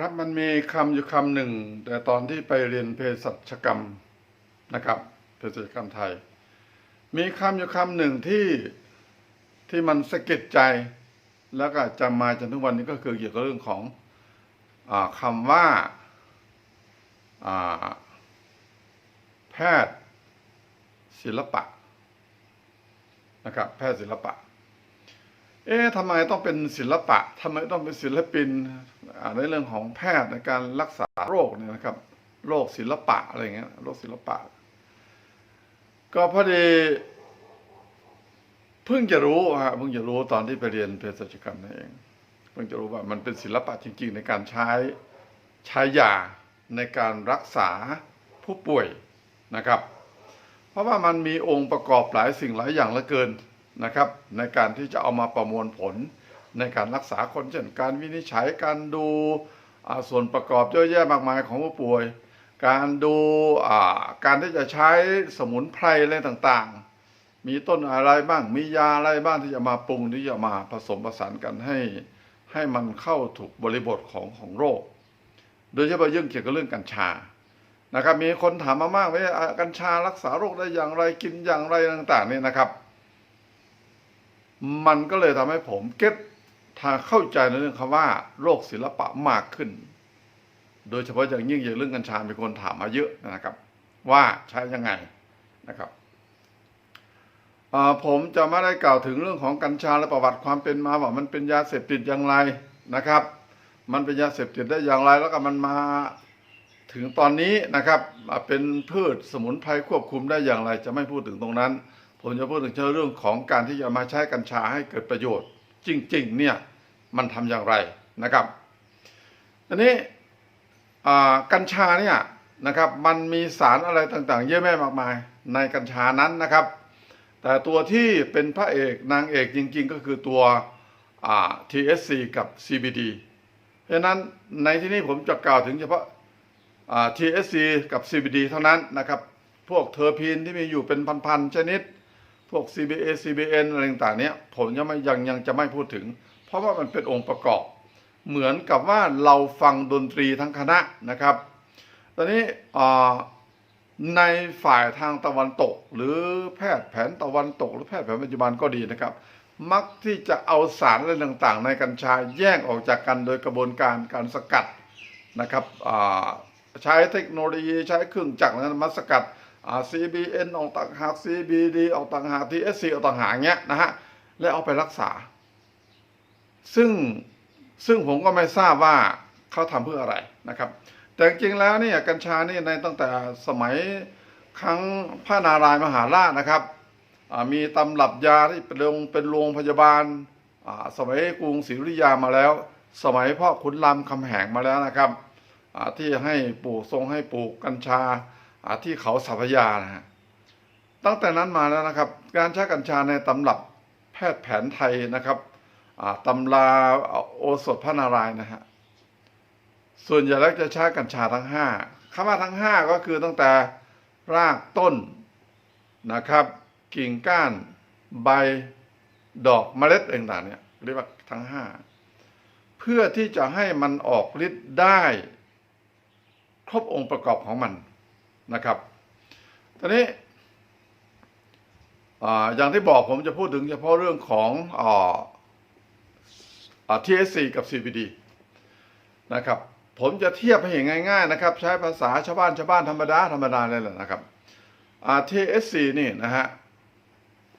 ครับมันมีคำอยู่คำหนึ่ง แต่ตอนที่ไปเรียนเภสัชกรรมนะครับเภสัชกรรมไทย มีคำอยู่คำหนึ่งที่ที่มันสะกิดใจ แล้วก็จำมาจนทุกวันนี้ก็คือเกี่ยวกับเรื่องของอคำว่าอ่าแพทย์ศิลปะนะครับแพทย์ศิลปะ เอ๊ะทำไมต้องเป็นศิลปะทำไมต้องเป็นศิลปิน ในเรื่องของแพทย์ในการรักษาโรคเนี่ยนะครับโรคศิลปะอะไรเงี้ยโรคศิลปะ ก็พอดีเพิ่งจะรู้ฮะเพิ่งจะรู้ตอนที่ไปเรียนเภสัชกรรมนั่นเอง เพิ่งจะรู้ว่ามันเป็นศิลปะจริง ๆ ในการใช้ใช้ยาในการรักษาผู้ป่วยนะครับ เพราะว่ามันมีองค์ประกอบหลายสิ่งหลายอย่างเหลือเกินนะครับ ในการที่จะเอามาประมวลผล ในการรักษาคนเช่นการวินิจฉัยการดูส่วนประกอบเยอะแยะมากมายของผู้ป่วย การดูการที่จะใช้สมุนไพรอะไรต่างๆ มีต้นอะไรบ้างมียาอะไรบ้างที่จะมาปรุงที่จะมาผสมผสานกันให้ ให้มันเข้าถูกบริบทของของโรค โดยเฉพาะยิ่งเกี่ยวกับเรื่องกัญชานะครับมีคนถามมามากว่ากัญชารักษาโรคได้อย่างไรกินอย่างไรต่างๆนี่นะครับ มันก็เลยทำให้ผมเก็ต ทางเข้าใจในเรื่องคำว่าโรคศิลปะมากขึ้น โดยเฉพาะอย่างยิ่งอย่างเรื่องกัญชามีคนถามมาเยอะนะครับ ว่าใช้ยังไงนะครับผมจะไม่ได้กล่าวถึงเรื่องของกัญชาและประวัติความเป็นมาว่ามันเป็นยาเสพติดอย่างไรนะครับ มันเป็นยาเสพติดได้อย่างไร แล้วก็มันมาถึงตอนนี้นะครับเป็นพืชสมุนไพรควบคุมได้อย่างไร จะไม่พูดถึงตรงนั้น ผมจะพูดถึงเรื่องของการที่จะมาใช้กัญชาให้เกิดประโยชน์ จริงๆเนี่ยมันทำอย่างไรนะครับอันนี้กัญชาเนี่ยนะครับมันมีสารอะไรต่างๆ เยอะแยะมากมายในกัญชานั้นนะครับ แต่ตัวที่เป็นพระเอกนางเอกจริงๆ ก็คือตัว THC กับ CBD เพราะนั้นในที่นี้ผมจะกล่าวถึงเฉพาะ TSC กับ CBD เท่านั้นนะครับ พวกเทอร์พีนที่มีอยู่เป็นพันๆชนิด พวก CBA CBN อะไรต่างๆเนี้ยผมยังไม่ยังยังจะไม่พูดถึง เพราะว่ามันเป็นองค์ประกอบ เหมือนกับว่าเราฟังดนตรีทั้งคณะนะครับ ตอนนี้ในฝ่ายทางตะวันตก หรือแพทย์แผนตะวันตก หรือแพทย์แผนปัจจุบันก็ดีนะครับ มักที่จะเอาสารอะไรต่างๆ ในกัญชาแยกออกจากกันโดยกระบวนการการสกัดนะครับใช้เทคโนโลยีใช้เครื่องจักรนั้นมาสกัด CBN ออกต่างหาก CBD ออกต่างหาก TSC ออกต่างหากเงี้ยนะฮะและเอาไปรักษา ซึ่งซึ่งผมก็ไม่ทราบว่าเขาทำเพื่ออะไรนะครับ แต่จริงๆแล้วเนี่ยกัญชานี่ในตั้งแต่สมัยครั้งพระนารายณ์มหาราชนะครับมีตำรับยาที่เป็นโรงเป็นโรงพยาบาลสมัยกรุงศรีอยุธยามาแล้ว สมัยพ่อขุนรามคำแหงมาแล้วนะครับที่ให้ปลูกทรงให้ปลูกกัญชา ที่เขาสัพยานะฮะตั้งแต่นั้นมาแล้วนะครับ การใช้กัญชาในตำรับแพทย์แผนไทยนะครับตำราโอสถพระนารายณ์นะฮะส่วนใหญ่แล้วจะใช้กัญชาทั้งห้าคำว่าทั้งห้าก็คือตั้งแต่รากต้นนะครับ กิ่งก้านใบดอกเมล็ดต่างๆเนี่ยเรียกว่าทั้งห้าเพื่อที่จะให้มันออกฤทธิ์ได้ ครบองค์ประกอบของมัน นะครับตอนนี้ออย่างที่บอกผมจะพูดถึงเฉพาะเรื่องของออ TSC กับ CBD นะครับผมจะเทียบให้เห็นง่ายๆนะครับ ใช้ภาษาชาวบ้านชาวบ้านธรรมดาธรรมดาเลยแหละนะครับ TSC นี่นะฮะ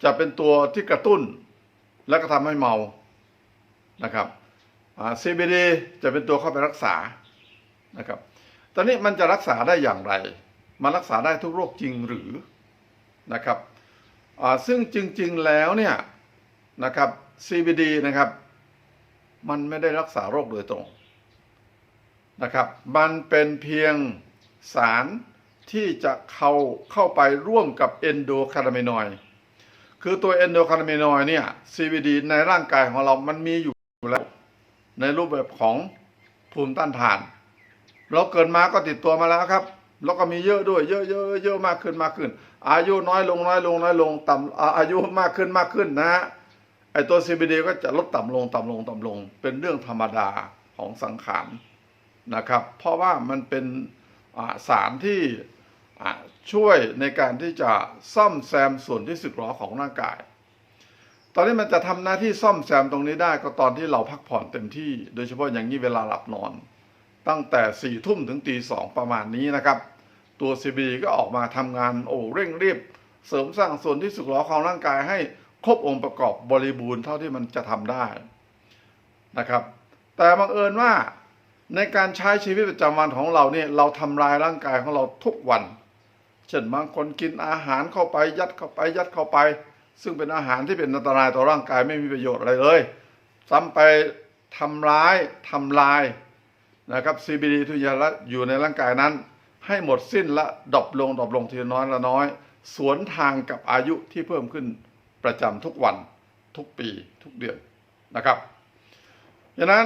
จะเป็นตัวที่กระตุ้นและก็ทำให้เมานะครับ CBD จะเป็นตัวเข้าไปรักษานะครับ ตอนนี้มันจะรักษาได้อย่างไร มันรักษาได้ทุกโรคจริงหรือนะครับซึ่งจริง ๆแล้วเนี่ยนะครับ CBD นะครับมันไม่ได้รักษาโรคโดยตรงนะครับ มันเป็นเพียงสารที่จะเข้าเข้าไปร่วมกับเอนโดคานาเมนอยด์คือตัวเอนโดคานาเมนอยด์เนี่ย CBD ในร่างกายของเรามันมีอยู่แล้ว ในรูปแบบของภูมิต้านทาน เราเกิดมาก็ติดตัวมาแล้วครับ แล้วก็มีเยอะด้วย เยอะเยอะเยอะมากขึ้นมากขึ้น อายุน้อยลงน้อยลงน้อยลง ต่ำอายุมากขึ้นมากขึ้นนะฮะไอตัว CBD ก็จะลดต่ำลงต่ำลงต่ำลง เป็นเรื่องธรรมดาของสังขารนะครับ เพราะว่ามันเป็นสารที่ช่วยในการที่จะซ่อมแซมส่วนที่สึกหรอของร่างกาย ตอนนี้มันจะทำหน้าที่ซ่อมแซมตรงนี้ได้ก็ตอนที่เราพักผ่อนเต็มที่ โดยเฉพาะอย่างนี้เวลาหลับนอน ตั้งแต่สี่ทุ่มถึงตีสองประมาณนี้นะครับ ตัว CB ก็ออกมาทำงานโอ้เร่งรีบ เสริมสร้างส่วนที่สึกหรอของร่างกายให้ครบองค์ประกอบบริบูรณ์เท่าที่มันจะทำได้นะครับ แต่บังเอิญว่าในการใช้ชีวิตประจำวันของเราเนี่ยเราทำลายร่างกายของเราทุกวัน เช่นบางคนกินอาหารเข้าไปยัดเข้าไปยัดเข้าไป ซึ่งเป็นอาหารที่เป็นอันตรายต่อร่างกายไม่มีประโยชน์อะไรเลย ซ้ำไปทำร้ายทำลาย นะครับ CBD ทุกอย่างละอยู่ในร่างกายนั้น ให้หมดสิ้นละดรอปลงดรอปลงทีละน้อยละน้อย สวนทางกับอายุที่เพิ่มขึ้นประจำทุกวันทุกปีทุกเดือนนะครับดังนั้น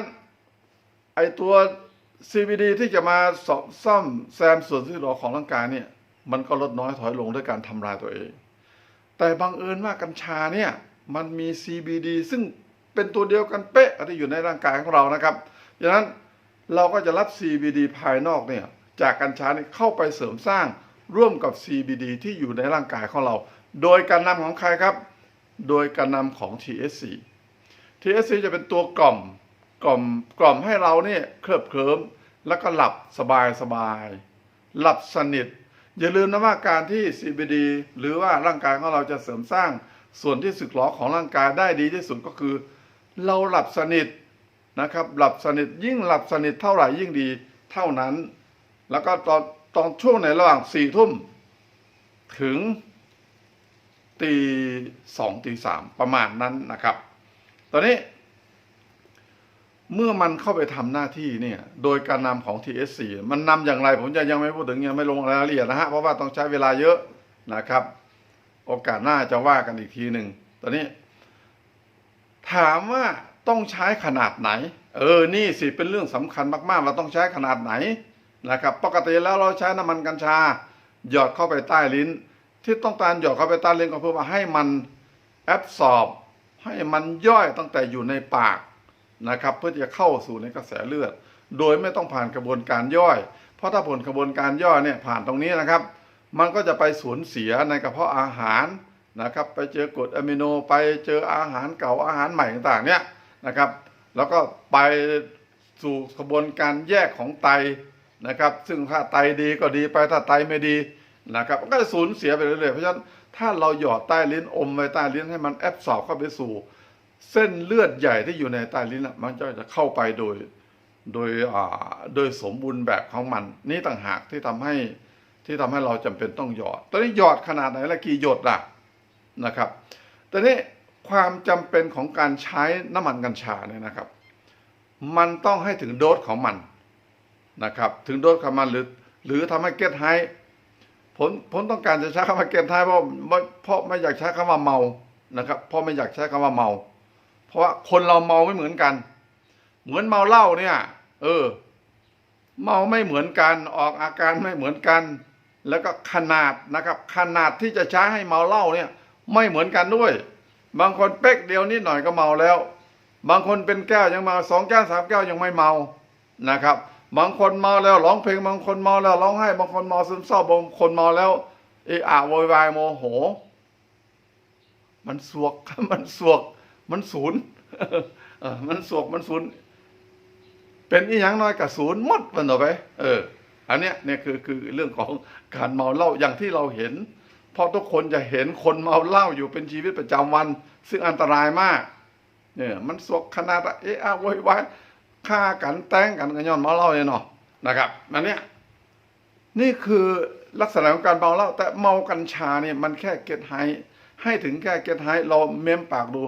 ไอตัว CBD ที่จะมาสอซ่อมแซมส่วนที่หลอของร่างกายเนี่ยมันก็ลดน้อยถอยลงด้วยการทำลายตัวเอง แต่บังเอิญว่ากัญชาเนี่ยมันมี CBD ซึ่งเป็นตัวเดียวกันเป๊ะที่อยู่ในร่างกายของเรานะครับดังนั้น เราก็จะรับ CBD ภายนอกเนี่ยจากกัญชาเนี่ยเข้าไปเสริมสร้างร่วมกับ CBD ที่อยู่ในร่างกายของเรา โดยการนำของใครครับ โดยการนำของ TSC TSC จะเป็นตัวกล่อมกล่อมกล่อมให้เราเนี่ยเคลิบเคลิ้มแล้วก็หลับสบายสบาย หลับสนิท อย่าลืมนะว่าการที่ CBD หรือว่าร่างกายของเราจะเสริมสร้างส่วนที่สึกหรอของร่างกายได้ดีที่สุดก็คือ เราหลับสนิท นะครับ หลับสนิทยิ่งหลับสนิทเท่าไหร่ยิ่งดีเท่านั้น แล้วก็ตอนตอนช่วงในระหว่างสี่ทุ่มถึงตีสองตีสามประมาณนั้นนะครับ ตอนนี้ เมื่อมันเข้าไปทำหน้าที่เนี่ย โดยการนำของ TSC มันนำอย่างไร ผมจะยังไม่พูดถึงยังไม่ลงรายละเอียดนะฮะ เพราะว่าต้องใช้เวลาเยอะนะครับ โอกาสหน้าจะว่ากันอีกทีหนึ่งตอนนี้ ถามว่า ต้องใช้ขนาดไหน เออ นี่สิเป็นเรื่องสำคัญมากๆ เราต้องใช้ขนาดไหนนะครับ ปกติแล้วเราใช้น้ำมันกัญชา หยอดเข้าไปใต้ลิ้น ที่ต้องการหยอดเข้าไปใต้ลิ้นก็เพื่อว่าให้มันแอบสอบ ให้มันย่อยตั้งแต่อยู่ในปากนะครับ เพื่อจะเข้าสู่ในกระแสเลือด โดยไม่ต้องผ่านกระบวนการย่อย เพราะถ้าผลกระบวนการย่อยเนี่ยผ่านตรงนี้นะครับ มันก็จะไปสูญเสียในกระเพาะอาหารนะครับ ไปเจอกรดอะมิโน ไปเจออาหารเก่าอาหารใหม่ต่างๆเนี่ย นะครับ แล้วก็ไปสู่กระบวนการแยกของไตนะครับ ซึ่งถ้าไตดีก็ดีไปถ้าไตไม่ดีนะครับก็จะสูญเสียไปเรื่อยๆเพราะฉะนั้นถ้าเราหยอดใต้ลิ้นอมไว้ใต้ลิ้นให้มันแอบสอบเข้าไปสู่ เส้นเลือดใหญ่ที่อยู่ในใต้ลิ้นมันก็จะเข้าไปโดยโดยอ่าโดยสมบูรณ์แบบของมัน นี่ต่างหากที่ทำให้ที่ทำให้เราจำเป็นต้องหยอด ตอนนี้หยอดขนาดไหนละกี่หยดล่ะนะครับตอนนี้ ความจำเป็นของการใช้น้ำมันกัญชาเนี่ยนะครับ มันต้องให้ถึงโดสของมันนะครับ ถึงโดสของมันหรือ หรือทำให้เก็ตไฮผมผมต้องการจะใช้คำว่าเก็ตไฮเพราะเพราะไม่อยากใช้คำว่าเมานะครับ เพราะไม่อยากใช้คำว่าเมา เพราะว่าคนเราเมาไม่เหมือนกัน เหมือนเมาเหล้าเนี่ย เออ เมาไม่เหมือนกันออกอาการไม่เหมือนกัน แล้วก็ขนาดนะครับ ขนาดที่จะใช้ให้เมาเหล้าเนี่ย ไม่เหมือนกันด้วย บางคนเป๊กเดียวนิดหน่อยก็เมาแล้ว บางคนเป็นแก้วยังเมาสองแก้วสามแก้วยังไม่เมานะครับ บางคนเมาแล้วร้องเพลงบางคนเมาแล้วร้องไห้บางคนเมาซึมเศร้าบางคนเมาแล้วเอะอะโวยวายโมโห มันสวกมันสวก มันศูนย์มันสวกมันศูนย์เป็นอีหยังน้อยกับศูนย์มดมันต่อไป เออ อันเนี้ยเนี่ยคือคือเรื่องของการเมาเหล้าอย่างที่เราเห็น เพราะทุกคนจะเห็นคนเมาเหล้าอยู่เป็นชีวิตประจำวัน ซึ่งอันตรายมาก เนี่ยมันสวกขนาดเอะอะโวยวายฆ่ากันแต่งกันกันย้อนเมาเหล้าเนี่ยเนาะนะครับมันเนี่ยนี่คือลักษณะของการเมาเหล้าแต่เมากัญชาเนี่ยมันแค่เก็ตไฮให้ถึงแค่เก็ตไฮเราเม้มปากดู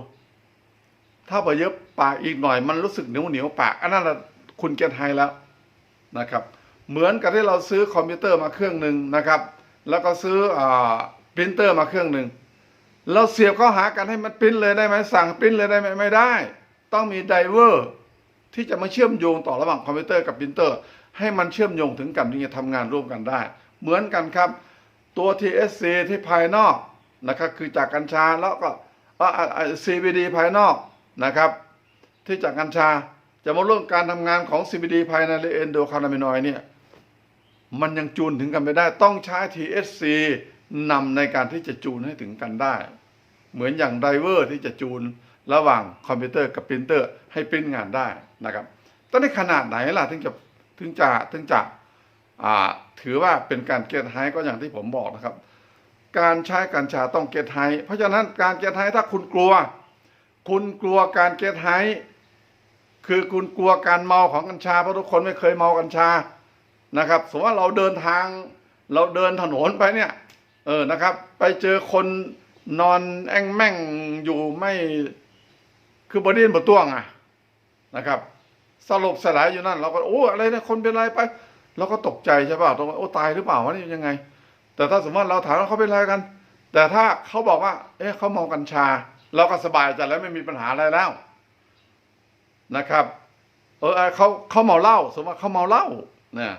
ถ้าพอเยอะปากอีกหน่อย มันรู้สึกเหนียวเหนียวปากอันนั้นแหละคุณเก็ตไฮแล้วนะครับ เหมือนกับที่เราซื้อคอมพิวเตอร์มาเครื่องหนึ่งนะครับ แล้วก็ซื้ออ่าปรินเตอร์มาเครื่องหนึ่งเราเสียบเข้าหากันให้มันปริ้นเลยได้ไหมสั่งปริ้นเลยได้ไหมไม่ได้ ต้องมีไดเวอร์ที่จะมาเชื่อมโยงต่อระหว่างคอมพิวเตอร์กับปรินเตอร์ ให้มันเชื่อมโยงถึงกันถึงจะทำงานร่วมกันได้ เหมือนกันครับ ตัว TSC ที่ภายนอกนะครับคือจากกัญชาแล้วก็ CBD ภายนอกนะครับ ที่จากกัญชาจะมาเรื่องการทำงานของ CBD ภายในเอนโดคานาเมนอยด์เนี่ย มันยังจูนถึงกันไม่ได้ ต้องใช้ TSC นำในการที่จะจูนให้ถึงกันได้ เหมือนอย่างไดเวอร์ที่จะจูนระหว่างคอมพิวเตอร์กับปรินเตอร์ให้ปริ้นงานได้นะครับตอนนี้ขนาดไหนล่ะถึงจะถึงจะถึงจะถือว่าเป็นการเกตไฮก็อย่างที่ผมบอกนะครับ การใช้กัญชาต้องเกตไฮเพราะฉะนั้นการเกตไฮถ้าคุณกลัว คุณกลัวการเกตไฮคือคุณกลัวการเมาของกัญชาเพราะทุกคนไม่เคยเมากัญชา นะครับ สมมติว่าเราเดินทางเราเดินถนนไปเนี่ยเออนะครับ ไปเจอคนนอนแองแม่งอยู่ไม่คือบดิ้นบต้วงอะนะครับ สลบสลายอยู่นั่น เราก็โอ้อะไรเนี่ยคนเป็นอะไรไปเราก็ตกใจใช่ป่ะตรงโอ้ตายหรือเปล่าวะนี่ยังไง แต่ถ้าสมมติว่าเราถามว่าเขาเป็นอะไรกัน แต่ถ้าเขาบอกว่า เอ๊ะเขาเมากัญชา เราก็สบายใจแล้วไม่มีปัญหาอะไรแล้วนะครับ เออเขาเขาเมาเหล้าสมมติว่าเขาเมาเหล้าเนี่ย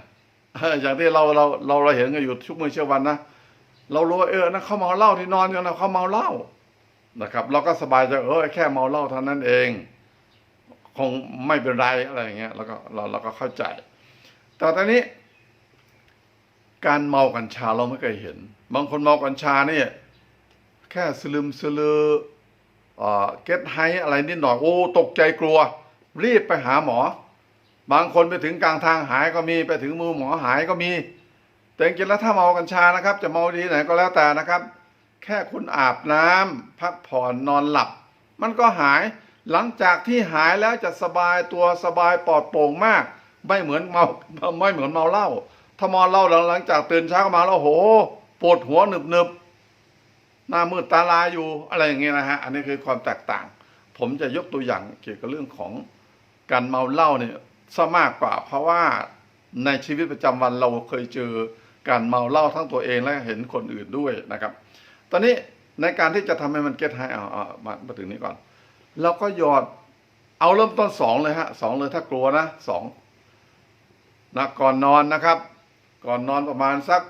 อย่างที่เราเราเราเราเห็นกันอยู่ทุกมื้อเช้าวันนะเรารู้ว่าเออนะเขาเมาเหล้าที่นอนกันนะเขาเมาเหล้านะครับ เราก็สบายใจเออแค่เมาเหล้าเท่านั้นเอง คงไม่เป็นไรอะไรอย่างเงี้ยแล้วก็เราเราก็เข้าใจ แต่ตอนนี้ การเมากัญชาเราไม่เคยเห็น บางคนเมากัญชาเนี่ยแค่สลืมสลือเอ่อเก็ตไฮอะไรนิดหน่อยโอ้ตกใจกลัว รีบไปหาหมอ บางคนไปถึงกลางทางหายก็มีไปถึงมือหมอหายก็มี แต่จริงๆแล้วถ้าเมากัญชานะครับ จะเมาดีไหนก็แล้วแต่นะครับ แค่คุณอาบน้ำพักผ่อนนอนหลับ มันก็หายหลังจากที่หายแล้วจะสบายตัวสบายปลอดโปร่งมาก ไม่เหมือนเมาไม่เหมือนเมาเหล้าถ้าเมาเหล้าหลังจากตื่นเช้ามาแล้วโหปวดหัวหนึบหนึบหน้ามืดตาลายอยู่อะไรอย่างเงี้ยนะฮะอันนี้คือความแตกต่าง ผมจะยกตัวอย่างเกี่ยวกับเรื่องของการเมาเหล้าเนี่ย ซะมากกว่า เพราะว่าในชีวิตประจำวันเราเคยเจอการเมาเหล้าทั้งตัวเองและเห็นคนอื่นด้วยนะครับ ตอนนี้ในการที่จะทำให้มันเก็ตไฮเอาเอามามาถึงนี้ก่อนเราก็หยอดเอาเริ่มต้นสองเลยฮะสองเลยถ้ากลัวนะสองนะก่อนนอนนะครับ ก่อนนอนประมาณสัก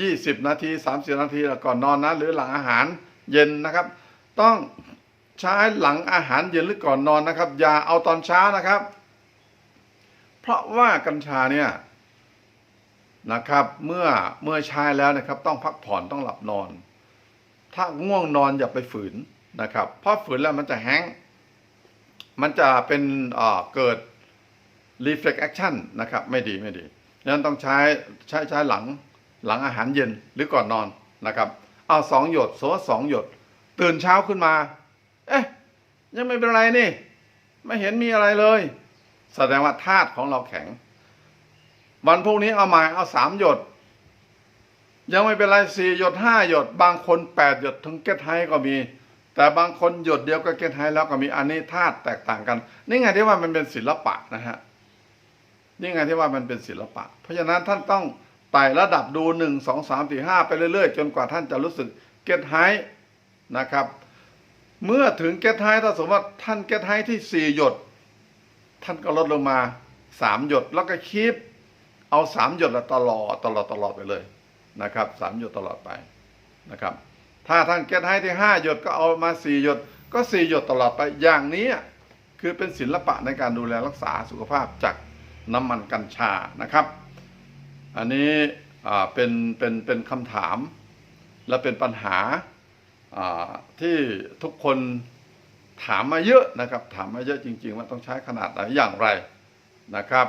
ยี่สิบนาทีสามสิบนาทีก่อนนอนนะ หรือหลังอาหารเย็นนะครับ ต้อง ใช้หลังอาหารเย็นหรือก่อนนอนนะครับ อย่าเอาตอนเช้านะครับ เพราะว่ากัญชาเนี่ยนะครับเมื่อเมื่อใช้แล้วนะครับ ต้องพักผ่อนต้องหลับนอน ถ้าง่วงนอนอย่าไปฝืนนะครับ เพราะฝืนแล้วมันจะแห้งมันจะเป็นเกิด reflex action นะครับ ไม่ดีไม่ดีดังนั้นต้องใช้ใช้ใช้หลังหลังอาหารเย็นหรือก่อนนอนนะครับ เอาสองหยดสมมติสองหยด ตื่นเช้าขึ้นมา เอ๊ะ ยังไม่เป็นไรนี่ ไม่เห็นมีอะไรเลย แสดงว่าธาตุของเราแข็ง วันพรุ่งนี้เอาม่เอาสามหยด ยังไม่เป็นไรสี่หยดห้าหยด บางคนแปดหยดถึงเก็ตไฮก็มี แต่บางคนหยดเดียวก็เก็ตไฮแล้วก็มีอันนี้ธาตุแตกต่างกัน นี่ไงที่ว่ามันเป็นศิลปะนะฮะนี่ไงที่ว่ามันเป็นศิลปะ เพราะฉะนั้นท่านต้องไต่ระดับดูหนึ่งสองสามสี่ห้าไปเรื่อยๆ จนกว่าท่านจะรู้สึกเก็ตไฮนะครับ เมื่อถึงเก็ตไฮถ้าสมมติว่าท่านเก็ตไฮที่สี่หยด ท่านก็ลดลงมาสามหยดแล้วก็คีบเอาสามหยดละตลอดตลอดตลอดไปเลยนะครับสามหยดตลอดไปนะครับ ถ้าท่านเก็ตไฮที่ห้าหยดก็เอามาสี่หยด ก็สี่หยดตลอดไปอย่างนี้คือเป็นศิลปะในการดูแลรักษาสุขภาพจากน้ำมันกัญชานะครับ อันนี้เป็นเป็นเป็นคำถามและเป็นปัญหา ที่ทุกคนถามมาเยอะนะครับ ถามมาเยอะจริง ๆ ว่าต้องใช้ขนาดไหนอย่างไรนะครับ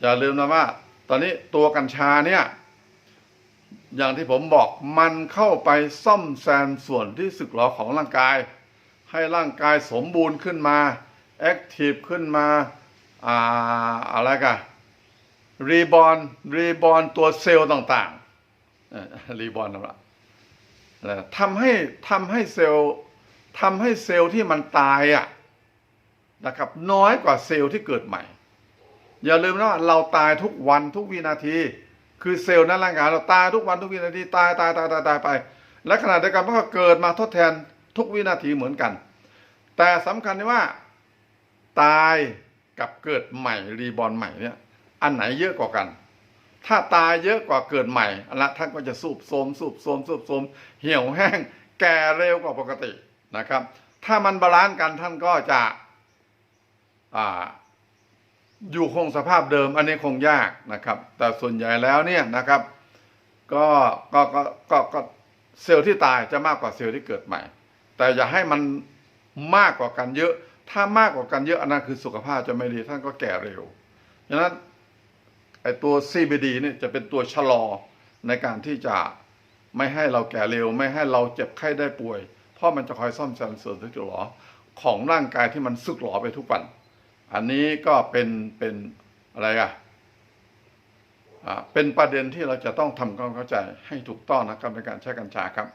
อย่าลืมนะว่า ตอนนี้ตัวกัญชาเนี่ย อย่างที่ผมบอกมันเข้าไปซ่อมแซมส่วนที่สึกหรอของร่างกาย ให้ร่างกายสมบูรณ์ขึ้นมาแอคทีฟขึ้นมาอ่าอะไรกันรีบอลรีบอลตัวเซลล์ต่างๆรีบอลนะละ ทำให้ทำให้เซลล์ทำให้เซลล์ที่มันตายอะนะครับ น้อยกว่าเซลล์ที่เกิดใหม่ อย่าลืมนะว่าเราตายทุกวันทุกวินาที คือเซลล์ในร่างกายเราตายทุกวันทุกวินาทีตายตายตายตายตายไป และขณะเดียวกันมันก็เกิดมาทดแทนทุกวินาทีเหมือนกัน แต่สำคัญที่ว่าตายกับเกิดใหม่รีบอร์นใหม่เนี่ยอันไหนเยอะกว่ากัน ถ้าตายเยอะกว่าเกิดใหม่อันละท่านก็จะสูบโทมสูบโทมสูบโทมเหี่ยวแห้ง แก่เร็วกว่าปกตินะครับ ถ้ามันบาลานซ์กันท่านก็จะอ่าอยู่คงสภาพเดิมอันนี้คงยากนะครับ แต่ส่วนใหญ่แล้วเนี่ยนะครับก็ก็ก็ก็ก็เซลล์ที่ตายจะมากกว่าเซลล์ที่เกิดใหม่ แต่อย่าให้มันมากกว่ากันเยอะ ถ้ามากกว่ากันเยอะอันนั้นคือสุขภาพจะไม่ดีท่านก็แก่เร็วฉะนั้น ไอตัว CBD เนี่ยจะเป็นตัวชะลอในการที่จะไม่ให้เราแก่เร็ว ไม่ให้เราเจ็บไข้ได้ป่วย เพราะมันจะคอยซ่อมแซมส่วนที่จุดหลอของร่างกายที่มันสึกหรอไปทุกวัน อันนี้ก็เป็นเป็นอะไรอะอ่าเป็นประเด็นที่เราจะต้องทำความเข้าใจให้ถูกต้องนะครับในการใช้กัญชาครับ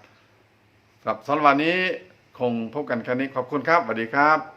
ครับสำหรับวันนี้คงพบกันแค่นี้ขอบคุณครับสวัสดีครับ